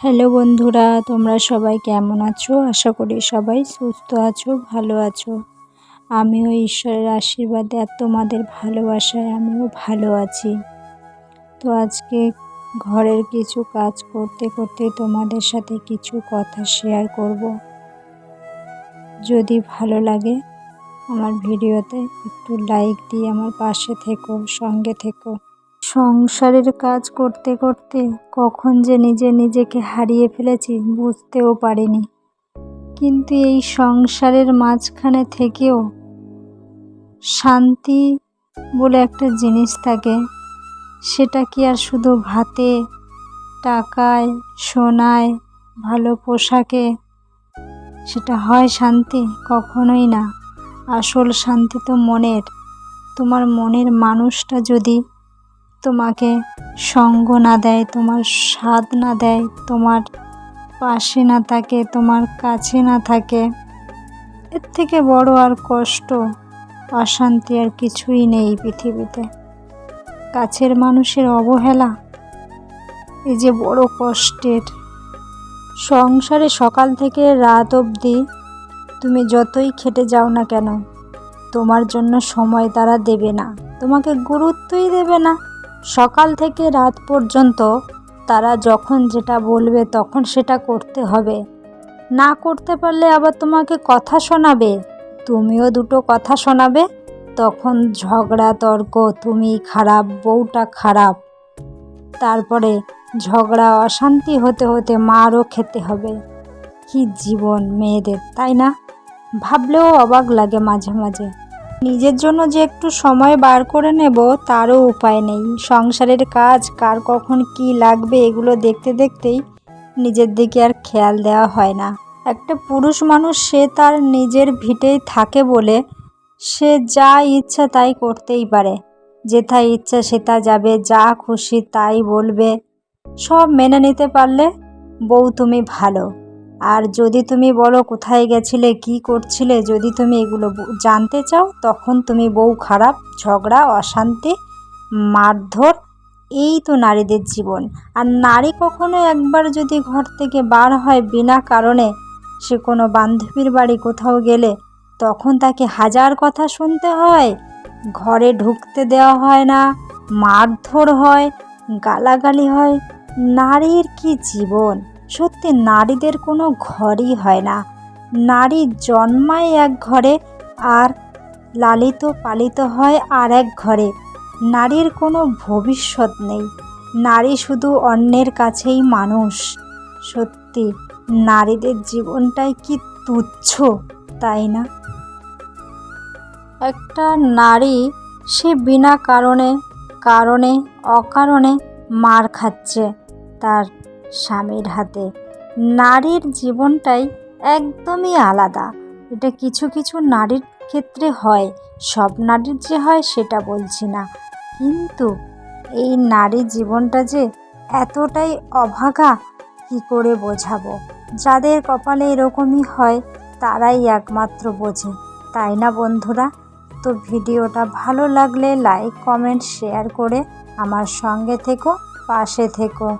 Hello বন্ধুরা, তোমরা সবাই কেমন আছো? আশা করি সবাই সুস্থ আছো, ভালো আছো। আমিও ঈশ্বরের আশীর্বাদে আর তোমাদের ভালোবাসায় আমিও ভালো আছি। তো আজকে ঘরের কিছু কাজ করতে করতে তোমাদের সাথে কিছু কথা শেয়ার করব। যদি ভালো লাগে আমার ভিডিওতে একটু লাইক দিয়ে আমার পাশে থেকো, সঙ্গে থেকো। সংসারের কাজ করতে করতে কখন যে নিজে নিজেকে হারিয়ে ফেলেছি বুঝতেও পারিনি। কিন্তু এই সংসারের মাঝখানে থেকেও শান্তি বলে একটা জিনিস থাকে। সেটা কি আর শুধু ভাতে, টাকায়, সোনায়, ভালো পোশাকে? সেটা হয় শান্তি? কখনোই না। আসল শান্তি তো মনের। তোমার মনের মানুষটা যদি তোমাকে সঙ্গ না দেয়, তোমার স্বাদ না দেয়, তোমার পাশে না থাকে, তোমার কাছে না থাকে। এর থেকে বড় আর কষ্ট, অশান্তি আর কিছুই নেই পৃথিবীতে। কাছের মানুষের অবহেলা, এই যে বড় কষ্টের। সংসারে সকাল থেকে রাত অবধি তুমি যতই খেটে যাও না কেন, তোমার জন্য সময় তারা দেবে না, তোমাকে গুরুত্বই দেবে না। সকাল থেকে রাত পর্যন্ত তারা যখন যেটা বলবে তখন সেটা করতে হবে। না করতে পারলে আবার তোমাকে কথা শোনাবে। তুমিও দুটো কথা শোনাবে। তখন ঝগড়া, তর্ক, তুমি খারাপ, বউটা খারাপ। তারপরে ঝগড়া, অশান্তি হতে হতে মারও খেতে হবে। কি জীবন মেয়েদের, তাই না? ভাবলেও অবাক লাগে মাঝে মাঝে। নিজের জন্য যে একটু সময় বার করে নেব, তারও উপায় নেই। সংসারের কাজ, কার কখন কি লাগবে, এগুলো দেখতে দেখতেই নিজের দিকে আর খেয়াল দেওয়া হয় না। একটা পুরুষ মানুষ, সে তার নিজের ভিটেই থাকে বলে সে যা ইচ্ছা তাই করতেই পারে। যেথায় ইচ্ছা সেটা যাবে, যা খুশি তাই বলবে। সব মেনে নিতে পারলে বউ তুমি ভালো। আর যদি তুমি বলো কোথায় গেছিলে, কি করছিলে, যদি তুমি এগুলো জানতে চাও, তখন তুমি বউ খারাপ, ঝগড়া, অশান্তি, মারধর, এই তো নারীদের জীবন। আর নারী কখনো একবার যদি ঘর থেকে বার হয় বিনা কারণে, সে কোনো বান্ধবীর বাড়ি কোথাও গেলে, তখন তাকে হাজার কথা শুনতে হয়, ঘরে ঢুকতে দেওয়া হয় না, মারধর হয়, গালাগালি হয়। নারীর কি জীবন? সত্যি নারীদের কোনো ঘরই হয় না। নারী জন্মায় এক ঘরে আর লালিত পালিত হয় আর এক ঘরে। নারীর কোনো ভবিষ্যৎ নেই। নারী শুধু অন্যের কাছেই মানুষ। সত্যি, নারীদের জীবনটাই কি তুচ্ছ, তাই না? একটা নারী সে বিনা কারণে কারণে, অকারণে মার খাচ্ছে। তার স্বামীর হাতে। নারীর জীবনটাই একদমই আলাদা। এটা কিছু কিছু নারীর ক্ষেত্রে হয়, সব নারীর যে হয় সেটা বলছি না। কিন্তু এই নারী জীবনটা যে এতটাই অভাগা, কি করে বোঝাবো? যাদের কপালে এরকমই হয়, তারাই একমাত্র বোঝে। তাই না বন্ধুরা? তো ভিডিওটা ভালো লাগলে লাইক, কমেন্ট, শেয়ার করে আমার সঙ্গে থেকো, পাশে থেকো।